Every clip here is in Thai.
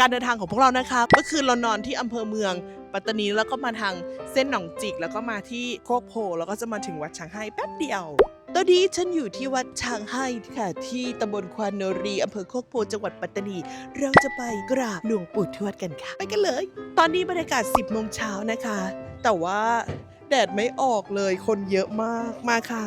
การเดินทางของพวกเรานะคะเมื่อคืนเรานอนที่อำเภอเมืองปัตตานีแล้วก็มาทางเส้นหนองจิก แล้วก็มาที่โคกโพแล้วก็จะมาถึงวัดช้างให้แป๊บเดียว ตอนนี้ฉันอยู่ที่วัดช้างให้ค่ะ ที่ตำบลควานโนรีอำเภอโคกโพจังหวัดปัตตานี เราจะไปกราบหลวงปู่ทวดกันค่ะ ไปกันเลย ตอนนี้บรรยากาศ 10โมงเช้านะคะ แต่ว่าแดดไม่ออกเลยคนเยอะมากมาค่ะ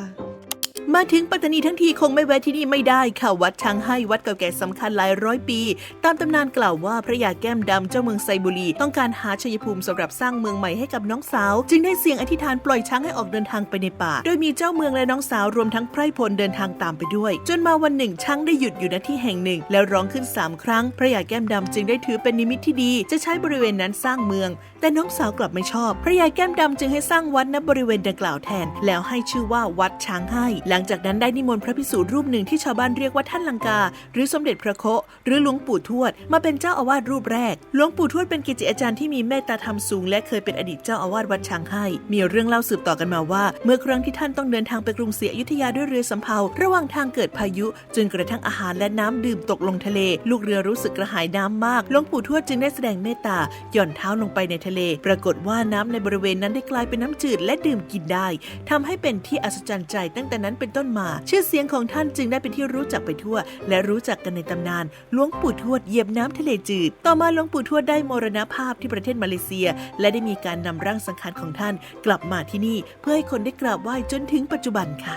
มาถึงปัตตานีทั้งทีคงไม่แวะที่นี่ไม่ได้ค่ะวัดช้างให้วัดเก่าแก่สำคัญหลายร้อยปี ตามตำนานกล่าวว่าพระยาแก้มดำเจ้าเมืองไซบุรี ต้องการหาชัยภูมิสำหรับสร้างเมืองใหม่ให้กับน้องสาว จึงได้เสี่ยงอธิษฐานปล่อยช้างให้ออกเดินทางไปในป่า โดยมีเจ้าเมืองและน้องสาวรวมทั้งไพร่พลเดินทางตามไปด้วย จนมาวันหนึ่งช้างได้หยุดอยู่ณที่แห่งหนึ่ง แล้วร้องขึ้นสามครั้ง พระยาแก้มดำจึงได้ถือเป็นนิมิตที่ดี จะใช้บริเวณนั้นสร้างเมือง แต่น้องสาวกลับไม่ชอบ พระยาแก้มดำจึงให้สร้างวัดณบริเวณดังกล่าวแทน แล้วให้ชื่อว่าวัดช้างให้หลังจากนั้นได้นิมนต์พระภิกษุรูปหนึ่งที่ชาวบ้านเรียกว่าท่านลังกา หรือสมเด็จพระโคหรือหลวงปู่ทวด มาเป็นเจ้าอาวาสรูปแรก หลวงปู่ทวดเป็นกิจิอาจารย์ที่มีเมตตาธรรมสูงและเคยเป็นอดีตเจ้าอาวาสวัดช้างให้ มีเรื่องเล่าสืบต่อกันมาว่า เมื่อครั้งที่ท่านต้องเดินทางไปกรุงศรีอยุธยาด้วยเรือสำเภา ระหว่างทางเกิดพายุ จนกระทั่งอาหารและน้ำดื่มตกลงทะเล ลูกเรือรู้สึกกระหายน้ำมาก หลวงปู่ทวดจึงได้แสดงเมตตาหย่อนเท้าลงไปในทะเล ปรากฏว่าน้ำในบริเวณนั้นได้กลายเป็นน้ำจืดและดื่มกินได้ทำให้เป็นที่อัศจรรย์ใจตั้งแต่นั้นเป็นต้นมา ชื่อเสียงของท่านจึงได้เป็นที่รู้จักไปทั่ว และรู้จักกันในตำนานหลวงปู่ทวดเหยียบน้ำทะเลจืด ต่อมาหลวงปู่ทวดได้มรณภาพที่ประเทศมาเลเซีย และได้มีการนำร่างสังขารของท่านกลับมาที่นี่ เพื่อให้คนได้กราบไหว้จนถึงปัจจุบันค่ะ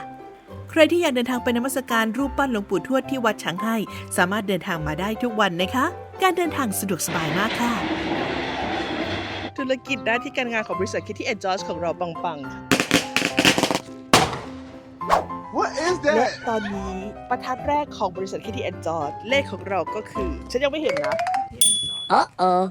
ใครที่อยากเดินทางไปนมัสการรูปปั้นหลวงปู่ทวดที่วัดช้างให้สามารถเดินทางมาได้ทุกวันนะคะ การเดินทางสะดวกสบายมากค่ะ ธุรกิจหน้าที่การงานของบริษัทคิที่แอนจอสของเราปังๆค่ะ What is และ that? ตอนนี้ประทัดแรกของบริษัทคิที่แอนจอสเลขของเราก็คือ ฉันยังไม่เห็นนะ Uh oh.